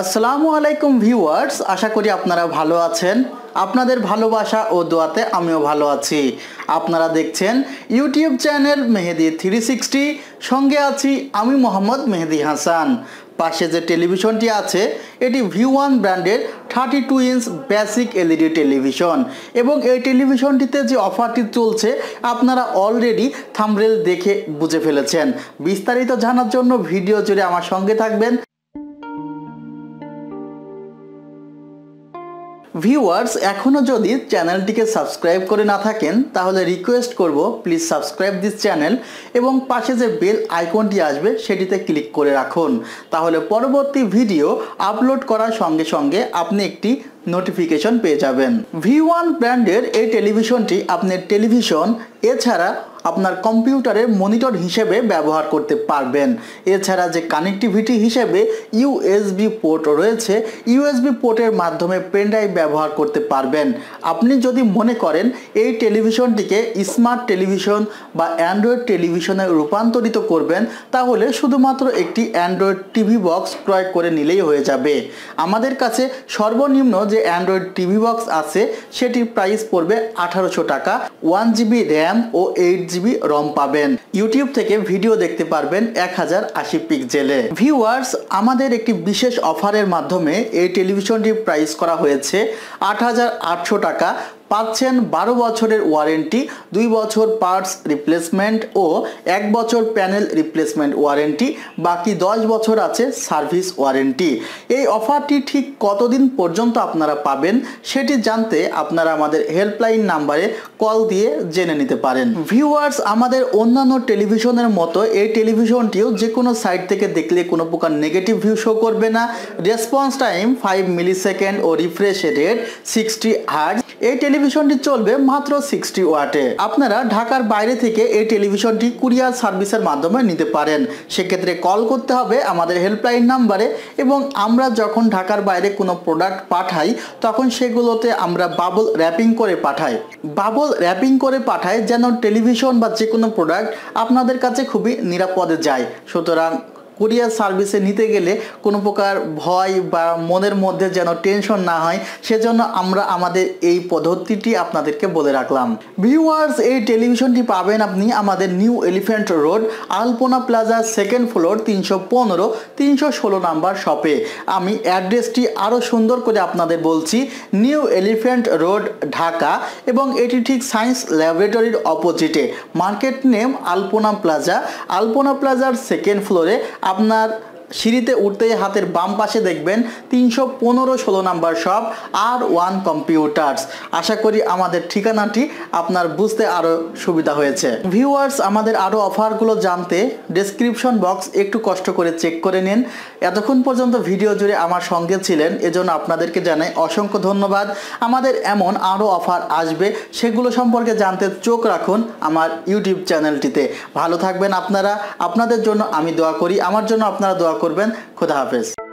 আসসালামু আলাইকুম ভিউয়ার্স, আশা করি আপনারা ভালো আছেন। আপনাদের ভালোবাসা ও দোয়াতে আমিও ভালো আছি। আপনারা দেখছেন YouTube channel Mehedi three sixty, সঙ্গে আছি আমি মোহাম্মদ মেহেদি হাসান। পাশে যে টেলিভিশনটি আছে, এটি ভি ওয়ান ব্র্যান্ডের thirty two inch basic LED television. এবং এই টেলিভিশনটিতে যে অফারটি চলছে, আপনারা অলরেডি থামরেল দেখে বুঝে ফেলেছেন। বিস্তারিত জানার জন্য ভিডিও জুড়ে আমার সঙ্গে থাকবেন ভিউয়ার্স এখনও যদি চ্যানেলটিকে সাবস্ক্রাইব করে না থাকেন, তাহলে রিকোয়েস্ট করব প্লিজ সাবস্ক্রাইব দিস চ্যানেল এবং পাশে যে বেল আইকনটি আসবে, সেটিতে ক্লিক করে রাখুন। তাহলে পরবর্তী ভিডিও আপলোড করার সঙ্গে সঙ্গে আপনি একটি নোটিফিকেশন পেয়ে যাবেন। ভি ওয়ান ব্র্যান্ডের এই টেলিভিশনটি আপনার টেলিভিশন এছাড়া আপনার কম্পিউটারের মনিটর হিসেবে ব্যবহার করতে পারবেন। এছাড়া যে কানেক্টিভিটি হিসেবে ইউএসবি পোর্ট রয়েছে ইউএসবি পোর্টের মাধ্যমে পেনড্রাইভ ব্যবহার করতে পারবেন। আপনি যদি মনে করেন এই টেলিভিশনটিকে স্মার্ট টেলিভিশন বা অ্যান্ড্রয়েড টেলিভিশনে রূপান্তরিত করবেন, তাহলে শুধুমাত্র একটি অ্যান্ড্রয়েড টিভি বক্স ক্রয় করে নিলেই হয়ে যাবে। আমাদের কাছে সর্বনিম্ন যে অ্যান্ড্রয়েড টিভি বক্স আছে, সেটির প্রাইস পড়বে আঠারোশো টাকা, ওয়ান জিবি র্যাম ও এইট জিবি রম পাবেন। ইউটিউব থেকে ভিডিও দেখতে পারবেন এক হাজার আশি পিক্সেলে। ভিউয়ার্স, আমাদের একটি বিশেষ অফারের মাধ্যমে এই টেলিভিশনটি প্রাইস করা হয়েছে আট হাজার আটশো টাকা পাচ্ছেন বারো বছরের ওয়ারেন্টি, দুই বছর পার্টস রিপ্লেসমেন্ট ও এক বছর প্যানেল রিপ্লেসমেন্ট ওয়ারেন্টি, বাকি দশ বছর আছে সার্ভিস ওয়ারেন্টি। এই অফারটি ঠিক কতদিন পর্যন্ত আপনারা পাবেন সেটি জানতে আপনারা আমাদের হেল্পলাইন নাম্বারে কল দিয়ে জেনে নিতে পারেন। ভিউয়ার্স, আমাদের অন্যান্য টেলিভিশনের মতো এই টেলিভিশনটিও যে কোনো সাইট থেকে দেখলে কোনো প্রকার নেগেটিভ ভিউ শো করবে না। Response time five millisecond ও রিফ্রেশ রেট সিক্সটি হার্জ এই টেলিভিশনটি চলবে মাত্র সিক্সটি ওয়াটে। আপনারা ঢাকার বাইরে থেকে এই টেলিভিশনটি কুরিয়ার সার্ভিসের মাধ্যমে নিতে পারেন। সেক্ষেত্রে কল করতে হবে আমাদের হেল্পলাইন নাম্বারে এবং আমরা যখন ঢাকার বাইরে কোনো প্রোডাক্ট পাঠাই, তখন সেগুলোতে আমরা বাবল র্যাপিং করে পাঠাই। বাবল র্যাপিং করে পাঠাই যেন টেলিভিশন বা যে কোনো প্রোডাক্ট আপনাদের কাছে খুবই নিরাপদে যায়। সুতরাং কুরিয়ার সার্ভিসে নিতে গেলে কোনো প্রকার ভয় বা মনের মধ্যে যেন টেনশন না হয়, সেজন্য আমরা আমাদের এই পদ্ধতিটি আপনাদেরকে বলে রাখলাম। ভিউয়ার্স, এই টেলিভিশনটি পাবেন আপনি আমাদের new elephant road, Alpana plaza, second floor, তিনশো পনেরো, তিনশো ষোলো নাম্বার শপে। আমি অ্যাড্রেসটি আরও সুন্দর করে আপনাদের বলছি, নিউ এলিফ্যান্ট রোড, ঢাকা, এবং এটি ঠিক সায়েন্স ল্যাবরেটরির অপোজিটে। Market name Alpana plaza, Alpana প্লাজার সেকেন্ড ফ্লোরে আপনার সিঁড়িতে উঠতেই হাতের বাম পাশে দেখবেন তিনশো পনেরো ষোলো number shop R one computers. আশা করি আমাদের ঠিকানাটি আপনার বুঝতে আরও সুবিধা হয়েছে। ভিউয়ার্স, আমাদের আরও অফারগুলো জানতে ডেসক্রিপশন বক্স একটু কষ্ট করে চেক করে নিন। এতক্ষণ পর্যন্ত ভিডিও জুড়ে আমার সঙ্গে ছিলেন, এজন্য আপনাদেরকে জানাই অসংখ্য ধন্যবাদ। আমাদের এমন আরও অফার আসবে, সেগুলো সম্পর্কে জানতে চোখ রাখুন আমার ইউটিউব চ্যানেলটিতে। ভালো থাকবেন আপনারা, আপনাদের জন্য আমি দোয়া করি, আমার জন্য আপনারা দোয়া করবেন। খোদা হাফেজ।